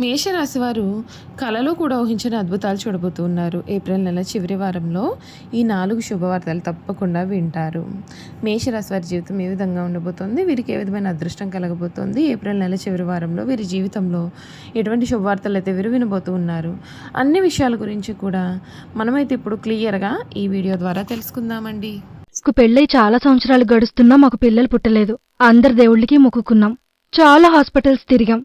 మేషరాశి వారు కళలో కూడా ఊహించిన అద్భుతాలు చూడబోతున్నారు ఏప్రిల్ నెల చివరి వారంలో ఈ నాలుగు శుభవార్తలు తప్పకుండా వింటారు. మేషరాశి వారి జీవితం ఏ విధంగా ఉండబోతోంది? వీరికి ఏ విధమైన అదృష్టం కలగబోతోంది? ఏప్రిల్ నెల చివరి వారంలో వీరి జీవితంలో ఎటువంటి శుభవార్తలు అయితే వీరు వినబోతూ ఉన్నారు? అన్ని విషయాల గురించి కూడా మనమైతే ఇప్పుడు క్లియర్గా ఈ వీడియో ద్వారా తెలుసుకుందామండి. పెళ్ళై చాలా సంవత్సరాలు గడుస్తున్నా మాకు పిల్లలు పుట్టలేదు. అందరి దేవుళ్ళకి మొక్కుకున్నాం. చాలా హాస్పిటల్స్ తిరిగాం.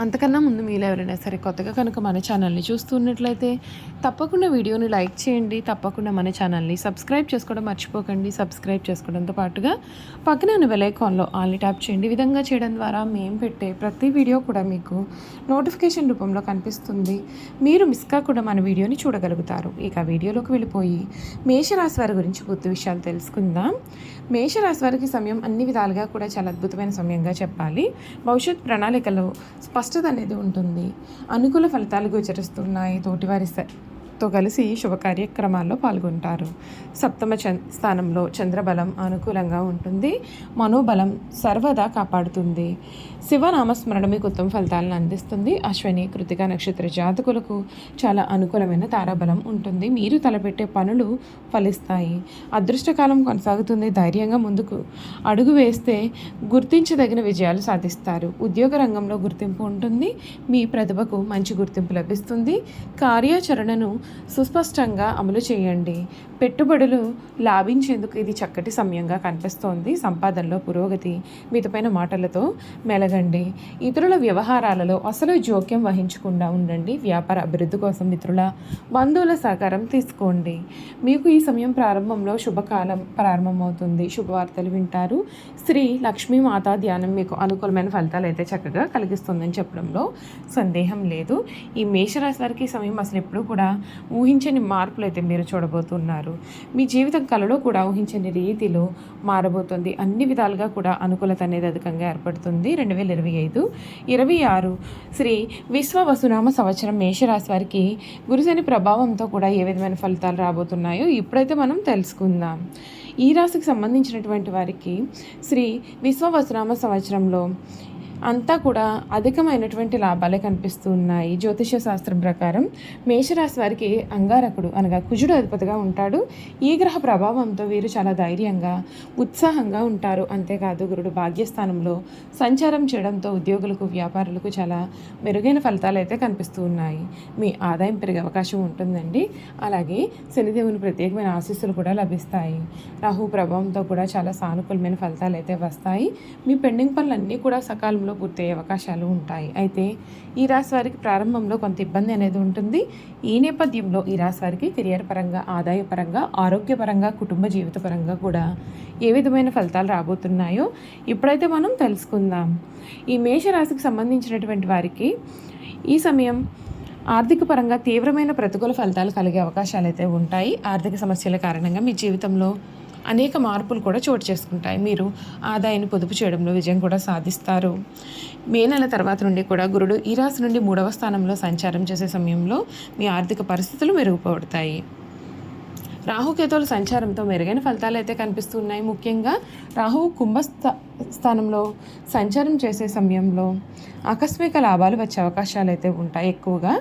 అంతకన్నా ముందు మీరు ఎవరైనా సరే కొత్తగా కనుక మన ఛానల్ని చూస్తున్నట్లయితే తప్పకుండా వీడియోని లైక్ చేయండి. తప్పకుండా మన ఛానల్ని సబ్స్క్రైబ్ చేసుకోవడం మర్చిపోకండి. సబ్స్క్రైబ్ చేసుకోవడంతో పాటుగా పక్కన ఉన్న ఆల్ని ట్యాప్ చేయండి. విధంగా చేయడం ద్వారా మేము పెట్టే ప్రతి వీడియో కూడా మీకు నోటిఫికేషన్ రూపంలో కనిపిస్తుంది. మీరు మిస్ కాకుండా మన వీడియోని చూడగలుగుతారు. ఇక వీడియోలోకి వెళ్ళిపోయి మేషరాశి వారి గురించి పూర్తి విషయాలు తెలుసుకుందాం. మేషరాశి వారికి సమయం అన్ని విధాలుగా కూడా చాలా అద్భుతమైన సమయంగా చెప్పాలి. భవిష్యత్ ప్రణాళికలో స్పష్టత అనేది ఉంటుంది. అనుకూల ఫలితాలు గోచరిస్తున్నాయి తోటివారి తో కలిసి శుభ కార్యక్రమాల్లో పాల్గొంటారు. సప్తమ చం స్థానంలో చంద్రబలం అనుకూలంగా ఉంటుంది. మనోబలం సర్వదా కాపాడుతుంది. శివనామస్మరణ మీకు ఉత్తమ ఫలితాలను అందిస్తుంది. అశ్విని కృతిక నక్షత్ర జాతకులకు చాలా అనుకూలమైన తారాబలం ఉంటుంది. మీరు తలపెట్టే పనులు ఫలిస్తాయి. అదృష్టకాలం కొనసాగుతుంది. ధైర్యంగా ముందుకు అడుగు వేస్తే గుర్తించదగిన విజయాలు సాధిస్తారు. ఉద్యోగ రంగంలో గుర్తింపు ఉంటుంది. మీ ప్రతిభకు మంచి గుర్తింపు లభిస్తుంది. కార్యాచరణను సుస్పష్టంగా అమలు చేయండి. పెట్టుబడులు లాభించేందుకు ఇది చక్కటి సమయంగా కనిపిస్తోంది. సంపాదనలో పురోగతి మితమైన మాటలతో మెలగండి. ఇతరుల వ్యవహారాలలో అసలు జోక్యం వహించకుండా ఉండండి. వ్యాపార అభివృద్ధి కోసం మిత్రుల బంధువుల సహకారం తీసుకోండి. మీకు ఈ సమయం ప్రారంభంలో శుభకాలం ప్రారంభమవుతుంది. శుభవార్తలు వింటారు. శ్రీ లక్ష్మీమాత ధ్యానం మీకు అనుకూలమైన ఫలితాలు అయితే చక్కగా కలిగిస్తుందని చెప్పడంలో సందేహం లేదు. ఈ మేషరాశి వారికి సమయం అసలు ఎప్పుడూ కూడా ఊహించని మార్పులు అయితే మీరు చూడబోతున్నారు. మీ జీవితం కలలో కూడా ఊహించని రీతిలో మారబోతుంది. అన్ని విధాలుగా కూడా అనుకూలత అనేది అధికంగా ఏర్పడుతుంది. రెండు వేల ఇరవై ఐదు ఇరవై ఆరు శ్రీ విశ్వ వసునామ సంవత్సరం మేషరాశి వారికి గురుశని ప్రభావంతో కూడా ఏ విధమైన ఫలితాలు రాబోతున్నాయో ఇప్పుడైతే మనం తెలుసుకుందాం. ఈ రాశికి సంబంధించినటువంటి వారికి శ్రీ విశ్వ వసునామ సంవత్సరంలో అంతా కూడా అధికమైనటువంటి లాభాలే కనిపిస్తూ ఉన్నాయి జ్యోతిష శాస్త్రం ప్రకారం మేషరాశి వారికి అంగారకుడు అనగా కుజుడు అధిపతిగా ఉంటాడు. ఈ గ్రహ ప్రభావంతో వీరు చాలా ధైర్యంగా ఉత్సాహంగా ఉంటారు. అంతేకాదు గురుడు భాగ్యస్థానంలో సంచారం చేయడంతో ఉద్యోగులకు వ్యాపారులకు చాలా మెరుగైన ఫలితాలు అయితే కనిపిస్తూ ఉన్నాయి మీ ఆదాయం పెరిగే అవకాశం ఉంటుందండి. అలాగే శనిదేవుని ప్రత్యేకమైన ఆశీస్సులు కూడా లభిస్తాయి. రాహు ప్రభావంతో కూడా చాలా సానుకూలమైన ఫలితాలు అయితే వస్తాయి. మీ పెండింగ్ పనులన్నీ కూడా సకాలంలో పూర్తయ్యే అవకాశాలు ఉంటాయి. అయితే ఈ రాశి వారికి ప్రారంభంలో కొంత ఇబ్బంది అనేది ఉంటుంది. ఈ నేపథ్యంలో ఈ రాశి వారికి కెరియర్ పరంగా ఆదాయ పరంగా ఆరోగ్యపరంగా కుటుంబ జీవిత పరంగా కూడా ఏ విధమైన ఫలితాలు రాబోతున్నాయో ఇప్పుడైతే మనం తెలుసుకుందాం. ఈ మేషరాశికి సంబంధించినటువంటి వారికి ఈ సమయం ఆర్థిక పరంగా తీవ్రమైన ప్రతికూల ఫలితాలు కలిగే అవకాశాలు అయితే ఉంటాయి. ఆర్థిక సమస్యల కారణంగా మీ జీవితంలో అనేక మార్పులు కూడా చోటు చేసుకుంటాయి. మీరు ఆదాయాన్ని పొదుపు చేయడంలో విజయం కూడా సాధిస్తారు. మే నెల తర్వాత నుండి కూడా గురుడు ఈ రాశి నుండి మూడవ స్థానంలో సంచారం చేసే సమయంలో మీ ఆర్థిక పరిస్థితులు మెరుగుపడతాయి. రాహుకేతువుల సంచారంతో మెరుగైన ఫలితాలు అయితే కనిపిస్తున్నాయి. ముఖ్యంగా రాహువు కుంభస్థ స్థానంలో సంచారం చేసే సమయంలో ఆకస్మిక లాభాలు వచ్చే అవకాశాలు అయితే ఉంటాయి ఎక్కువగా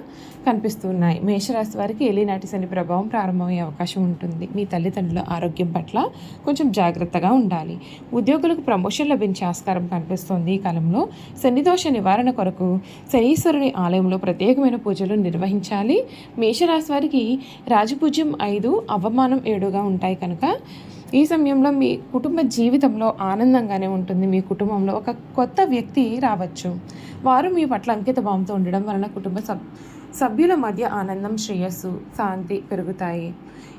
కనిపిస్తున్నాయి. మేషరాశి వారికి ఏలినాటి శని ప్రభావం ప్రారంభమయ్యే అవకాశం ఉంటుంది. మీ తల్లిదండ్రుల ఆరోగ్యం పట్ల కొంచెం జాగ్రత్తగా ఉండాలి. ఉద్యోగులకు ప్రమోషన్ లభించే ఆస్కారం కనిపిస్తోంది. ఈ కాలంలో శని దోష నివారణ కొరకు శనీశ్వరుని ఆలయంలో ప్రత్యేకమైన పూజలు నిర్వహించాలి. మేషరాశి వారికి రాజపూజ్యం ఐదు అవమానం ఏడుగా ఉంటాయి కనుక ఈ సమయంలో మీ కుటుంబ జీవితంలో ఆనందంగానే ఉంటుంది. మీ కుటుంబంలో ఒక కొత్త వ్యక్తి రావచ్చు. వారు మీ పట్ల అంకిత భావంతో ఉండడం వలన కుటుంబ సబ్ సభ్యుల మధ్య ఆనందం శ్రేయస్సు శాంతి పెరుగుతాయి.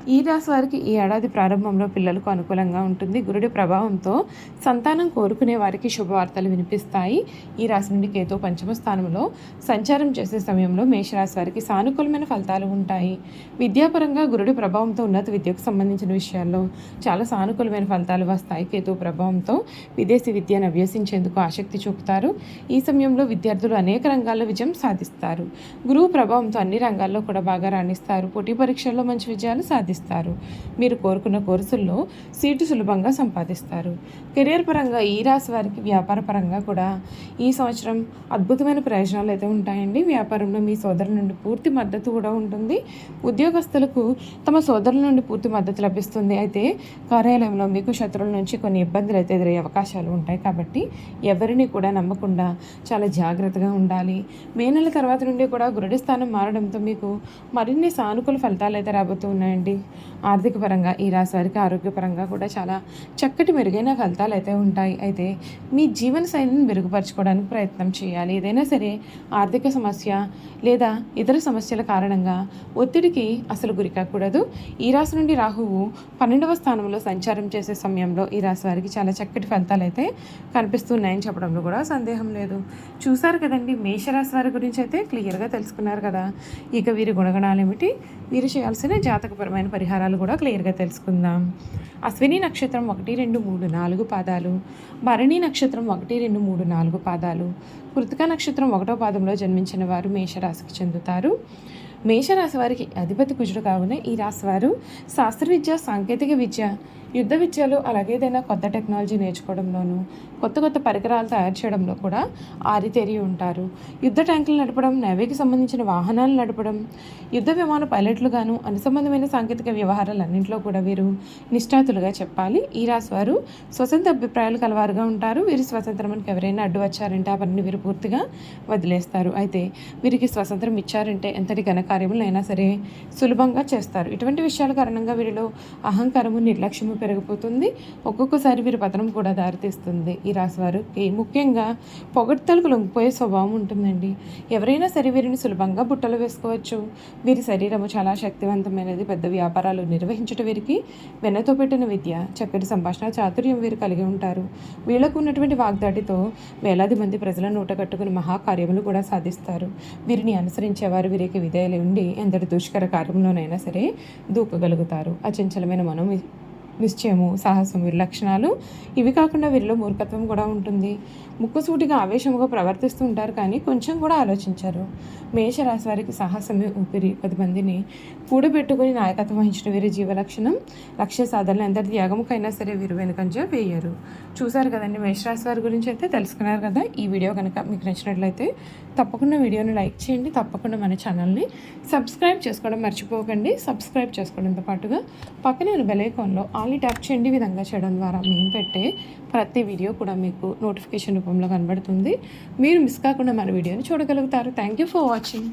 ఈ రాశి వారికి ఈ ఏడాది ప్రారంభంలో పిల్లలకు అనుకూలంగా ఉంటుంది. గురుడి ప్రభావంతో సంతానం కోరుకునే వారికి శుభవార్తలు వినిపిస్తాయి. ఈ రాశి నుండి కేతు పంచమ స్థానంలో సంచారం చేసే సమయంలో మేషరాశి వారికి సానుకూలమైన ఫలితాలు ఉంటాయి. విద్యాపరంగా గురుడి ప్రభావంతో ఉన్నత విద్యకు సంబంధించిన విషయాల్లో చాలా సానుకూలమైన ఫలితాలు వస్తాయి. కేతు ప్రభావంతో విదేశీ విద్యను అభ్యసించేందుకు ఆసక్తి చూపుతారు. ఈ సమయంలో విద్యార్థులు అనేక రంగాల్లో విజయం సాధిస్తారు. గురువు ప్రభావంతో అన్ని రంగాల్లో కూడా బాగా రాణిస్తారు. పోటీ పరీక్షల్లో మంచి విజయాలు సాధిస్తారు. మీరు కోరుకున్న కోర్సుల్లో సీటు సులభంగా సంపాదిస్తారు. కెరియర్ పరంగా ఈ రాశి వారికి వ్యాపార పరంగా కూడా ఈ సంవత్సరం అద్భుతమైన ప్రయోజనాలు అయితే ఉంటాయండి. వ్యాపారంలో మీ సోదరుల నుండి పూర్తి మద్దతు కూడా ఉంటుంది. ఉద్యోగస్తులకు తమ సోదరుల నుండి పూర్తి మద్దతు లభిస్తుంది. అయితే కార్యాలయంలో మీకు శత్రువుల నుంచి కొన్ని ఇబ్బందులు అయితే ఎదురయ్యే అవకాశాలు ఉంటాయి. కాబట్టి ఎవరిని కూడా నమ్మకుండా చాలా జాగ్రత్తగా ఉండాలి. మే నెల తర్వాత నుండి కూడా గురుడి స్థానం మారడంతో మీకు మరిన్ని సానుకూల ఫలితాలు అయితే రాబోతూ ఉన్నాయండి. ఆర్థిక పరంగా ఈ రాశి వారికి ఆరోగ్యపరంగా కూడా చాలా చక్కటి మెరుగైన ఫలితాలు అయితే ఉంటాయి. అయితే మీ జీవన శైలిని మెరుగుపరచుకోవడానికి ప్రయత్నం చేయాలి. ఏదైనా సరే ఆర్థిక సమస్య లేదా ఇతర సమస్యల కారణంగా ఒత్తిడికి అసలు గురికాకూడదు ఈ రాశి నుండి రాహువు పన్నెండవ స్థానంలో సంచారం చేసే సమయంలో ఈ రాశి వారికి చాలా చక్కటి ఫలితాలు అయితే కనిపిస్తున్నాయని చెప్పడంలో కూడా సందేహం లేదు. చూశారు కదండి మేషరాశి వారి గురించి అయితే క్లియర్గా తెలుసుకున్నారు కదా. ఇక వీరి గుణగణాలు ఏమిటి? వీరు చేయాల్సిన జాతకపరమైన పరిహారాలు కూడా క్లియర్గా తెలుసుకుందాం. అశ్విని నక్షత్రం ఒకటి రెండు మూడు నాలుగు పాదాలు. భరణి నక్షత్రం ఒకటి రెండు మూడు నాలుగు పాదాలు. కృతిక నక్షత్రం ఒకటో పాదంలో జన్మించిన వారు మేషరాశికి చెందుతారు. మేషరాశి వారికి అధిపతి కుజుడు కావున ఈ రాశి వారు శాస్త్ర విద్య సాంకేతిక విద్య యుద్ధ విద్యలు అలాగే ఏదైనా కొత్త టెక్నాలజీ నేర్చుకోవడంలోనూ కొత్త కొత్త పరికరాలు తయారు చేయడంలో కూడా ఆరితేరి ఉంటారు. యుద్ధ ట్యాంకులు నడపడం నేవీకి సంబంధించిన వాహనాలు నడపడం యుద్ధ విమాన పైలట్లుగాను అనుసంబంధమైన సాంకేతిక వ్యవహారాలన్నింటిలో కూడా వీరు నిష్ఠాతులుగా చెప్పాలి. ఈ రాశి వారు స్వతంత్ర అభిప్రాయాలు కలవారుగా ఉంటారు. వీరు స్వతంత్రానికి ఎవరైనా అడ్డు వచ్చారంటే ఆ పనిని వీరు పూర్తిగా వదిలేస్తారు. అయితే వీరికి స్వతంత్రం ఇచ్చారంటే ఎంతటి ఘనకార్యములైనా సరే సులభంగా చేస్తారు. ఇటువంటి విషయాల కారణంగా వీరిలో అహంకారము నిర్లక్ష్యము పెరిగిపోతుంది. ఒక్కొక్కసారి వీరి పతనం కూడా దారితీస్తుంది. ఈ రాశి వారికి ముఖ్యంగా పొగడ్తలకు లొంగిపోయే స్వభావం ఉంటుందండి. ఎవరైనా సరే వీరిని సులభంగా బుట్టలు వేసుకోవచ్చు. వీరి శరీరము చాలా శక్తివంతమైనది. పెద్ద వ్యాపారాలు నిర్వహించట వీరికి వెన్నతో పెట్టిన విద్య చక్కటి సంభాషణ చాతుర్యం వీరు కలిగి ఉంటారు. వీళ్ళకు ఉన్నటువంటి వాగ్దాటితో వేలాది మంది ప్రజల నూట కట్టుకుని మహాకార్యములు కూడా సాధిస్తారు. వీరిని అనుసరించేవారు వీరికి విధేయులు ఉండి ఎంతటి దుష్కర కార్యంలోనైనా సరే దూకగలుగుతారు. అచంచలమైన మనం నిశ్చయము సాహసం వీరి లక్షణాలు. ఇవి కాకుండా వీరిలో మూర్ఖత్వం కూడా ఉంటుంది. ముక్కుసూటిగా ఆవేశముగా ప్రవర్తిస్తూ ఉంటారు కానీ కొంచెం కూడా ఆలోచించారు. మేషరాశి వారికి సాహసమే ఊపిరి. పది మందిని కూడబెట్టుకుని నాయకత్వం వహించిన వీరి జీవ లక్షణం లక్ష్య సాధనలు ఎంత త్యాగముకైనా సరే వీరు వెనుకంజ వేయరు. చూశారు కదండి మేషరాశి వారి గురించి అయితే తెలుసుకున్నారు కదా. ఈ వీడియో కనుక మీకు నచ్చినట్లయితే తప్పకుండా వీడియోని లైక్ చేయండి. తప్పకుండా మన ఛానల్ని సబ్స్క్రైబ్ చేసుకోవడం మర్చిపోకండి. సబ్స్క్రైబ్ చేసుకోవడంతో పాటుగా పక్కనే బెల్ ఐకాన్లో ఆల్ ట్యాప్ చేయండి. విధంగా చేయడం ద్వారా మేము పెట్టే ప్రతి వీడియో కూడా మీకు నోటిఫికేషన్ రూపంలో కనబడుతుంది. మీరు మిస్ కాకుండా మన వీడియోని చూడగలుగుతారు. Thank you for watching